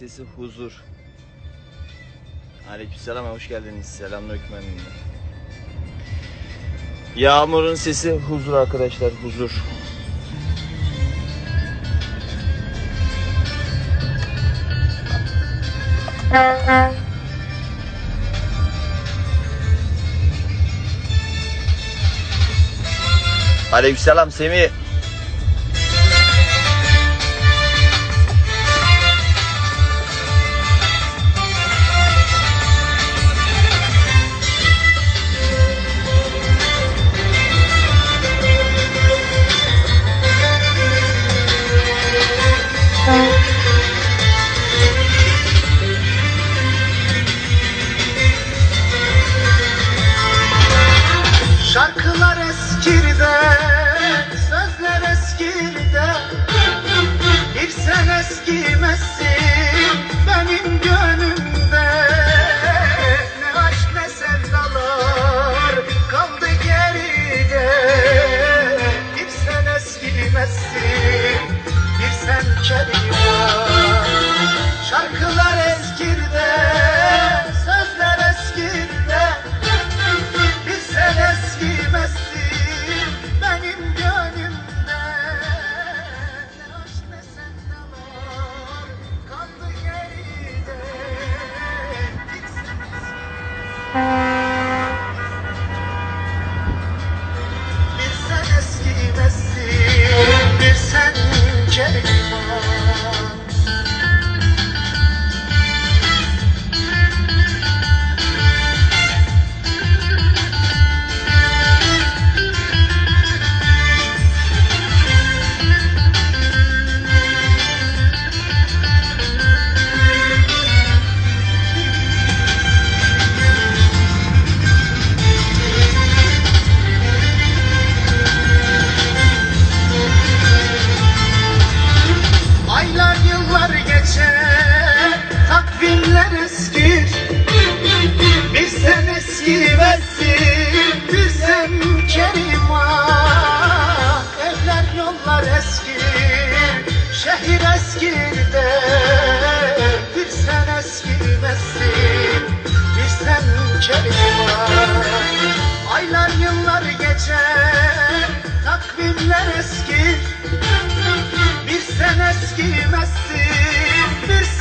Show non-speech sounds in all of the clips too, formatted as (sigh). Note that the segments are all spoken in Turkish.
Lisesi Huzur. Aleykümselam hoş geldiniz. Selamünaleyküm eminim. Yağmurun sesi huzur arkadaşlar huzur. Aleykümselam Semih.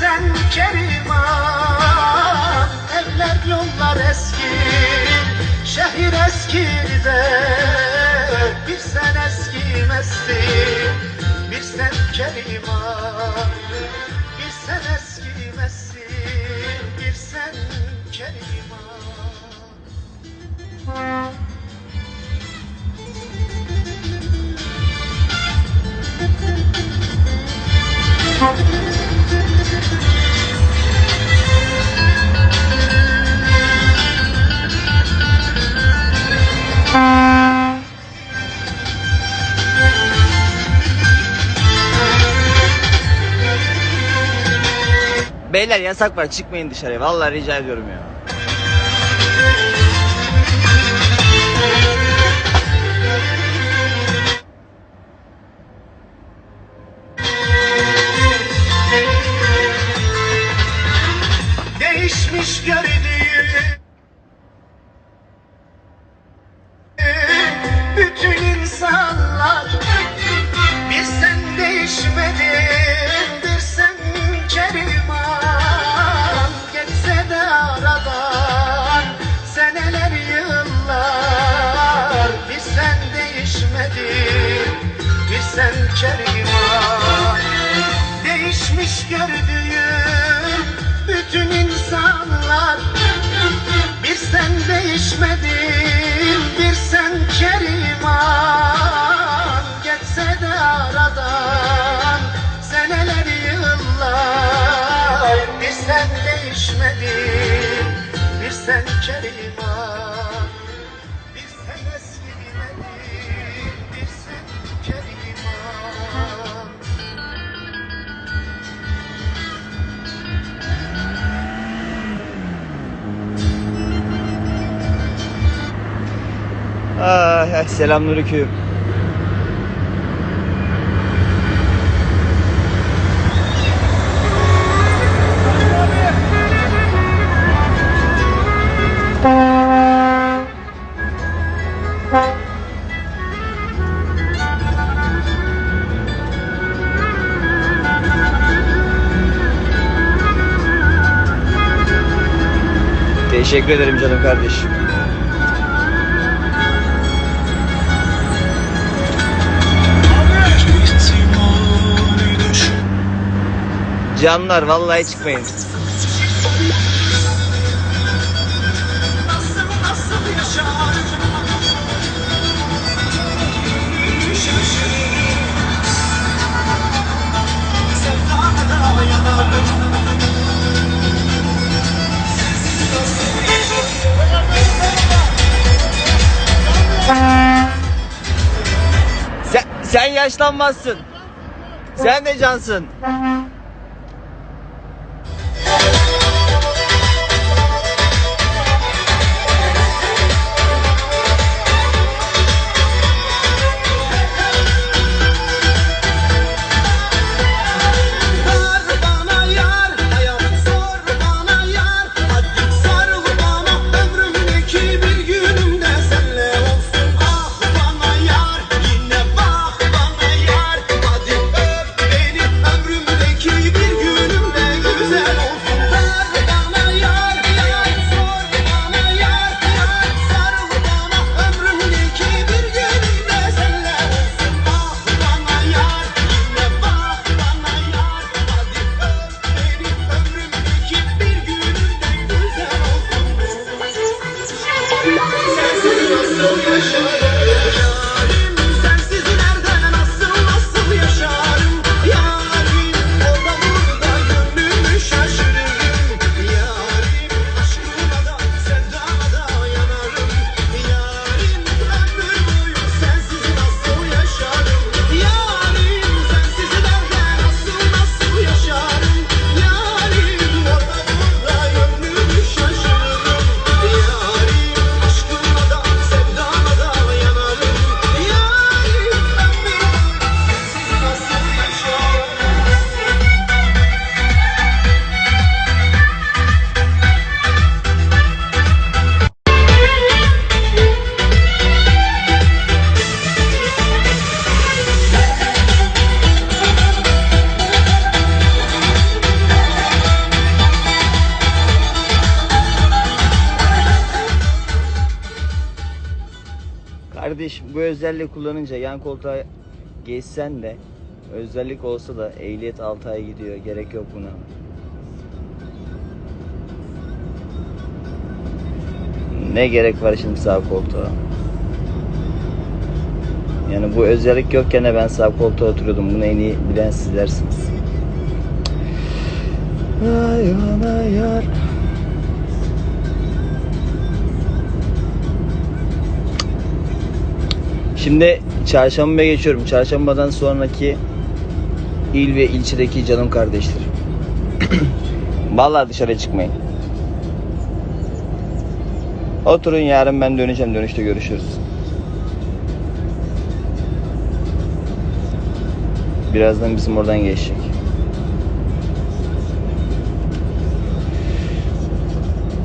ben Kerimam Evler yollar eski Şehir eskidi de Bir sen eskimezsin Bir sen Kerimam Bir sen eskimezsin Beyler yasak var çıkmayın dışarıya. Vallahi rica ediyorum ya. sen kerima Biz heves bir sen kerima Ay, ah, selamünaleyküm. Teşekkür ederim canım kardeşim. Canlar vallahi çıkmayın. Yaşlanmazsın. Sen de cansın. Kardeş bu özelliği kullanınca yan koltuğa geçsen de özellik olsa da ehliyet 6 ay gidiyor. Gerek yok buna. Ne gerek var şimdi sağ koltuğa? Yani bu özellik yokken de ben sağ koltuğa oturuyordum. Bunu en iyi bilen sizlersiniz. Ay bana yar. Şimdi çarşambaya geçiyorum. Çarşambadan sonraki il ve ilçedeki canım kardeşlerim. (clears throat) Vallahi dışarı çıkmayın. Oturun yarın ben döneceğim. Dönüşte görüşürüz. Birazdan bizim oradan geçecek.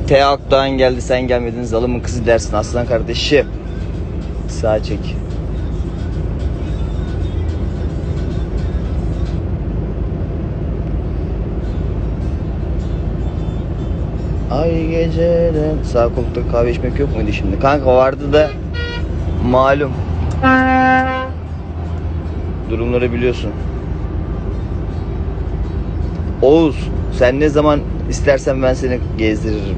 T Akdoğan geldi sen gelmedin zalımın kızı dersin aslan kardeşim. Sağ çek. Ay geceden sağ koltukta kahve içmek yok muydu şimdi? Kanka vardı da malum. Durumları biliyorsun. Oğuz sen ne zaman istersen ben seni gezdiririm.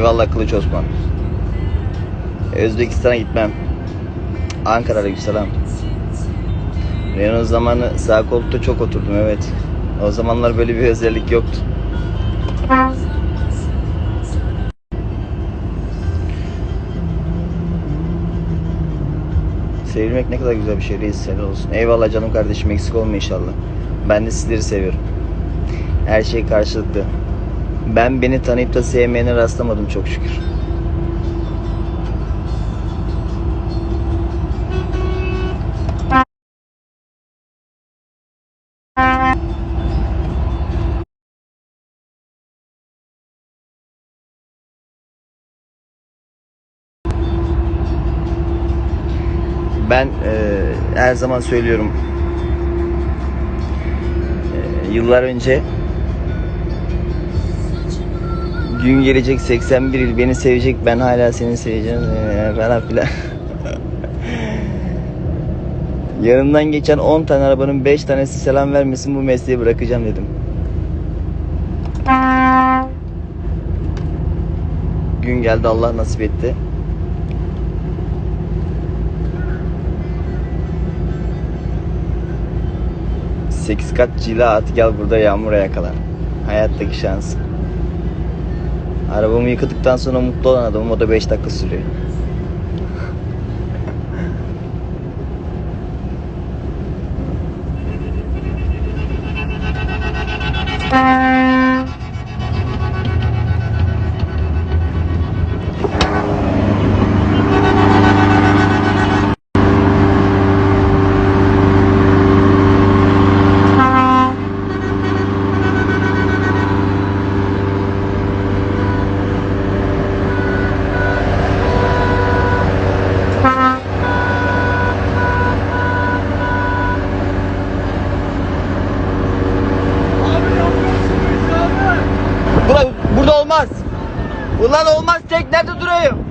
Eyvallah Kılıç Osman. Özbekistan'a gitmem. Ankara Aleykümselam. Renault zamanı sağ koltukta çok oturdum evet. O zamanlar böyle bir özellik yoktu. Sevilmek ne kadar güzel bir şey reis helal olsun. Eyvallah canım kardeşim eksik olma inşallah. Ben de sizleri seviyorum. Her şey karşılıklı. Ben beni tanıyıp da sevmeyene rastlamadım çok şükür. Ben e, her zaman söylüyorum. E, yıllar önce gün gelecek 81 yıl beni sevecek ben hala seni seveceğim e, falan filan. (laughs) Yanından geçen 10 tane arabanın 5 tanesi selam vermesin bu mesleği bırakacağım dedim. Gün geldi Allah nasip etti. Sekiz kat cila at gel burada yağmura yakala. Hayattaki şans. Arabamı yıkadıktan sonra mutlu olan adamım o da 5 dakika sürüyor. Olmaz. Ulan olmaz tek nerede durayım?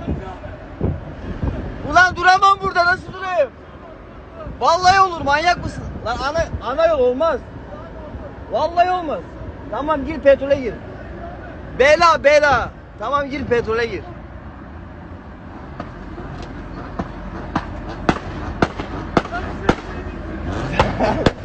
Ulan duramam burada nasıl durayım? Vallahi olur manyak mısın? Lan ana, ana yol olmaz. Vallahi olmaz. Tamam gir petrole gir. Bela bela. Tamam gir petrole gir. (laughs)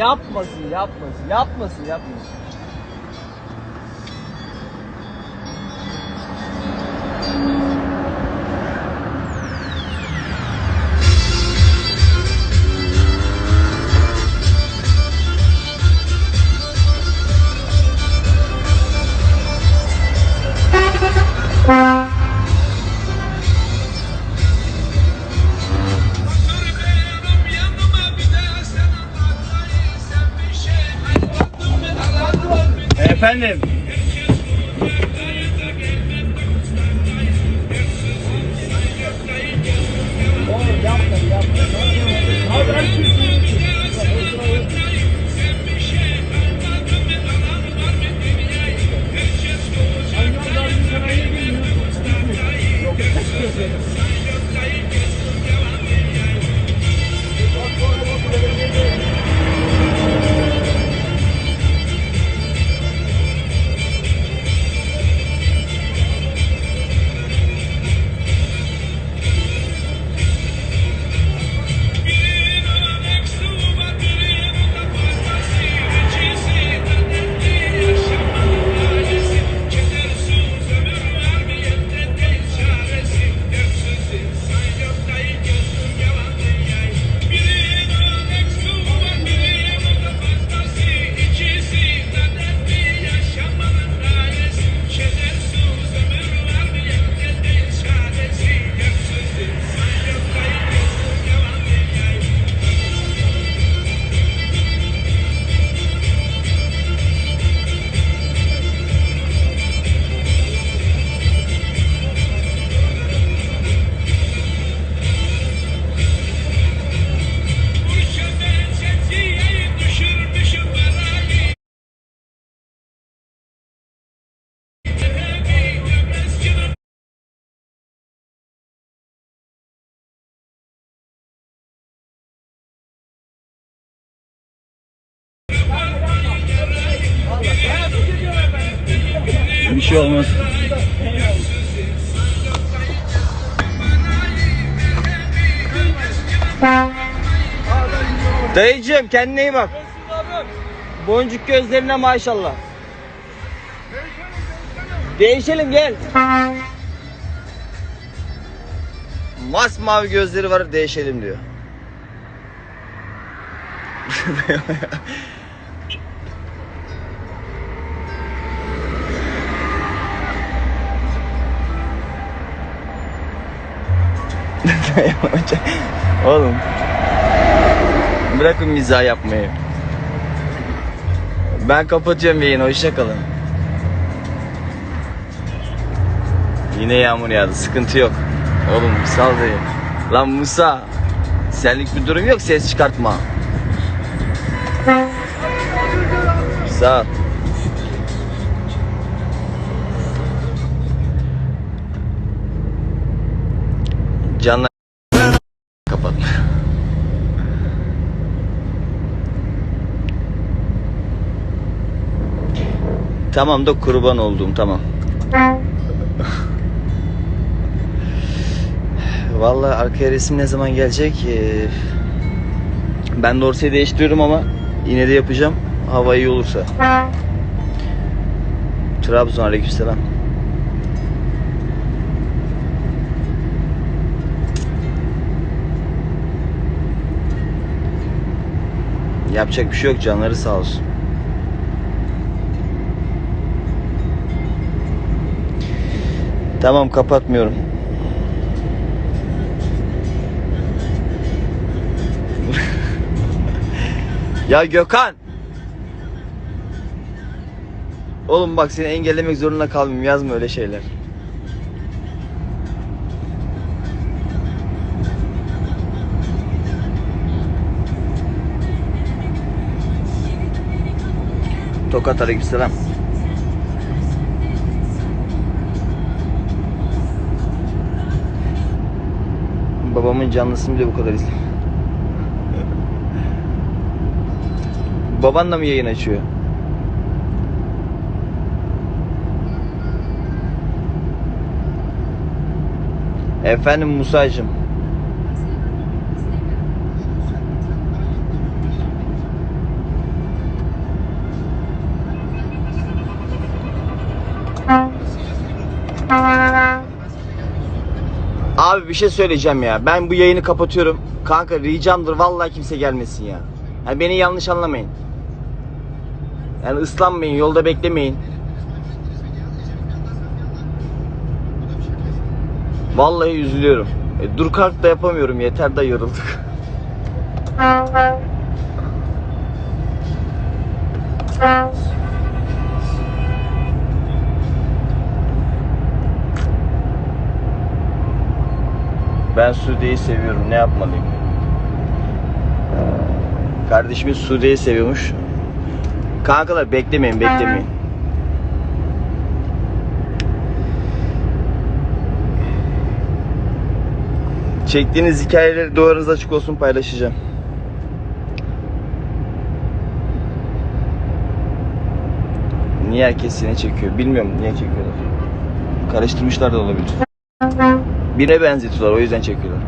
yapmasın yapmasın yapmasın yapmasın. Efendim. Dayıcığım kendine iyi bak. Boncuk gözlerine maşallah. Değişelim gel. Masmavi gözleri var değişelim diyor. (laughs) Oğlum. Bırakın mizah yapmayı. Ben kapatıyorum yayını. Hoşçakalın. Yine yağmur yağdı. Sıkıntı yok. Oğlum sal dayı. Lan Musa. Senlik bir durum yok. Ses çıkartma. Sağ tamam da kurban olduğum tamam. Vallahi arkaya resim ne zaman gelecek? Ee, ben dorseyi değiştiriyorum ama yine de yapacağım. Hava iyi olursa. Trabzon aleykümselam. Yapacak bir şey yok canları sağ olsun. Tamam kapatmıyorum. (laughs) ya Gökhan. Oğlum bak seni engellemek zorunda kalmayayım yazma öyle şeyler. Tokat aleykümselam. Babamın canlısını bile bu kadar izle. Baban da mı yayın açıyor? Efendim Musa'cığım. Abi bir şey söyleyeceğim ya. Ben bu yayını kapatıyorum. Kanka ricamdır vallahi kimse gelmesin ya. Yani beni yanlış anlamayın. Yani ıslanmayın, yolda beklemeyin. Vallahi üzülüyorum. E, dur kalk da yapamıyorum. Yeter da yorulduk. (laughs) Ben Sude'yi seviyorum. Ne yapmalıyım? Kardeşimiz Sude'yi seviyormuş. Kankalar beklemeyin, beklemeyin. Çektiğiniz hikayeleri duvarınız açık olsun paylaşacağım. Niye herkes seni çekiyor? Bilmiyorum niye çekiyorlar. Karıştırmışlar da olabilir. Birine benzetiyorlar o yüzden çekiyorlar.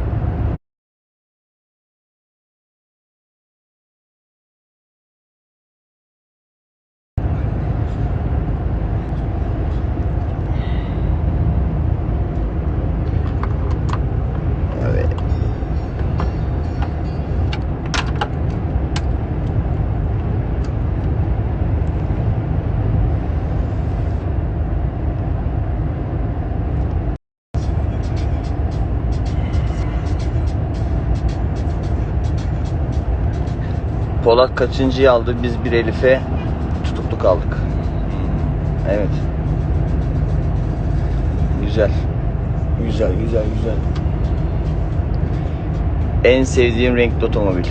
Polat kaçıncıyı aldı? Biz bir Elif'e tutuklu kaldık. Evet. Güzel. Güzel, güzel, güzel. En sevdiğim renkli otomobil.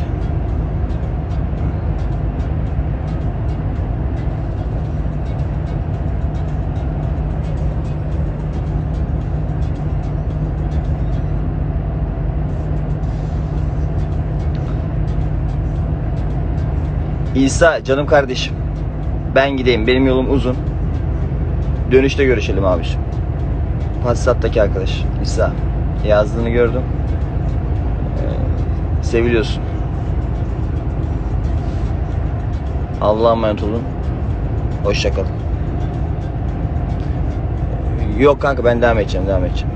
İsa canım kardeşim. Ben gideyim. Benim yolum uzun. Dönüşte görüşelim abiciğim. Passat'taki arkadaş. İsa. Yazdığını gördüm. Ee, seviliyorsun. Allah'a emanet olun. Hoşça kal. Yok kanka ben devam edeceğim, devam edeceğim.